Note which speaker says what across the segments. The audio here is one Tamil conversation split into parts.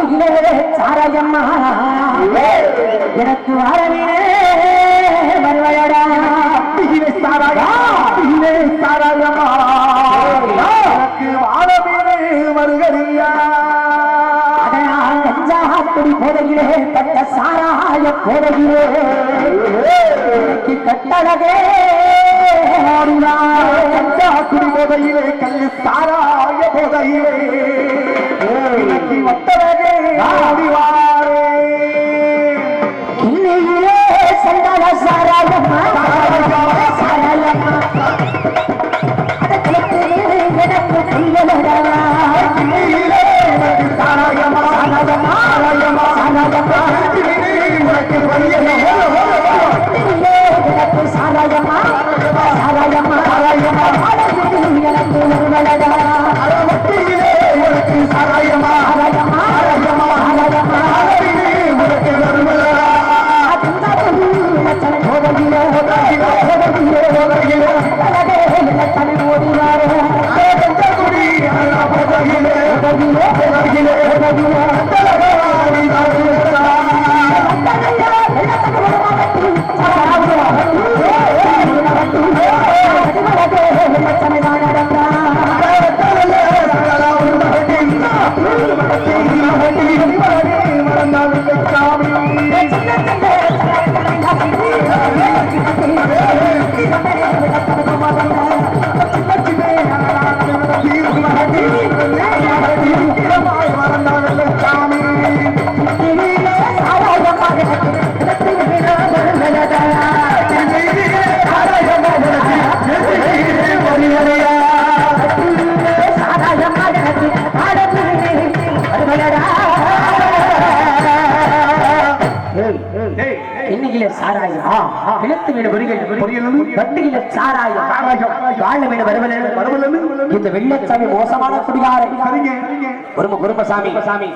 Speaker 1: வட்டியிலே சாராயம்மா எனக்கு வாரவீனே
Speaker 2: வட்டியிலே சாராயா வட்டியிலே சாராயமா எனக்கு வாழமீனே வருகரியா
Speaker 1: அதனால் கஞ்சா குடி போதையிலே கட்ட சாராய போதையிலே. கட்டழகே.
Speaker 2: கஞ்சா குடி போதையிலே கல்லு சாராய போதையிலே. তাকে
Speaker 1: বানিয়ে
Speaker 2: না হলো
Speaker 1: இன்னைக்குல சாராயம். கிழத்து மீன் பொரியல் வட்டியில சாராயம். வாழ மீன் வருவலன் இந்த வெள்ளச்சாமி மோசமான குடிகாரன். குரும குருமசாமி. சாமி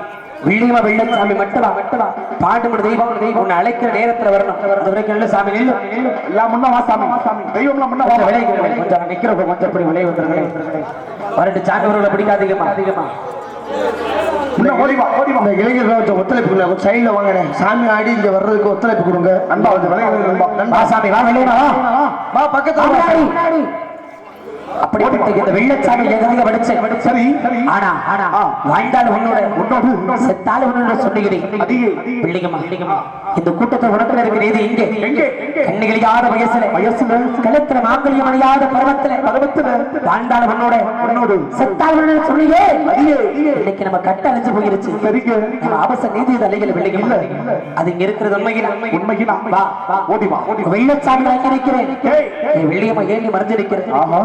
Speaker 1: வில்லியம வெள்ளச்சாமி பாண்டுமணி தெய்வம் தெய்வம். உன்னை அழைக்கிற நேரத்துல வரணும். வரைக்கும் இல்ல சாமி நில்லு.
Speaker 2: எல்லாம் முன்ன வா சாமி. தெய்வம்லாம் முன்ன வா.
Speaker 1: கொஞ்சம் விலை கொஞ்சம் விலை வந்துருங்களே வரட்டு சாண்டவர்களை பிடிக்காதீங்கம்மா. அதிகமா
Speaker 2: முன்ன ஓடி வா ஓடி வா.
Speaker 3: இந்த இளைஞர்கள் கொஞ்சம் ஒத்துழைப்பு கொடுங்க. சைடில் வாங்க சாமி ஆடி இங்க வர்றதுக்கு ஒத்துழைப்பு கொடுங்க.
Speaker 2: நண்பா விலகி நண்பா.
Speaker 1: சாமி வா வெளியே வா. அப்படிப்பட்ட இந்த வெள்ளச்சாமி எதிராக படிச்சேன்
Speaker 2: சரி
Speaker 1: ஆனா ஆனா வாழ்ந்தால் உன்னோட உன்னோடு செத்தால் உன்னோட பிள்ளைங்கம்மா பிள்ளைங்கம்மா இந்த கூட்டத்தை எங்கே? கண்ணிகளியாத வயசுல வயசுல? கழுத்துல மாங்கல்யம் அணியாத பருவத்துல பருவத்துல? வாழ்ந்தால் உன்னோட உன்னோடு. செத்தால் உன்னோட இன்னைக்கு நம்ம கட்ட அழிஞ்சு போயிருச்சு. நம்ம அவசர நீதி தலைகள் பிள்ளைங்க அது இங்க இருக்கிறது உண்மையில. வா வெள்ளச்சாமி
Speaker 2: ஏய்.
Speaker 1: வெள்ளியம்மா ஏறி மறைஞ்சு நிற்கிறேன்
Speaker 2: ஆஹா.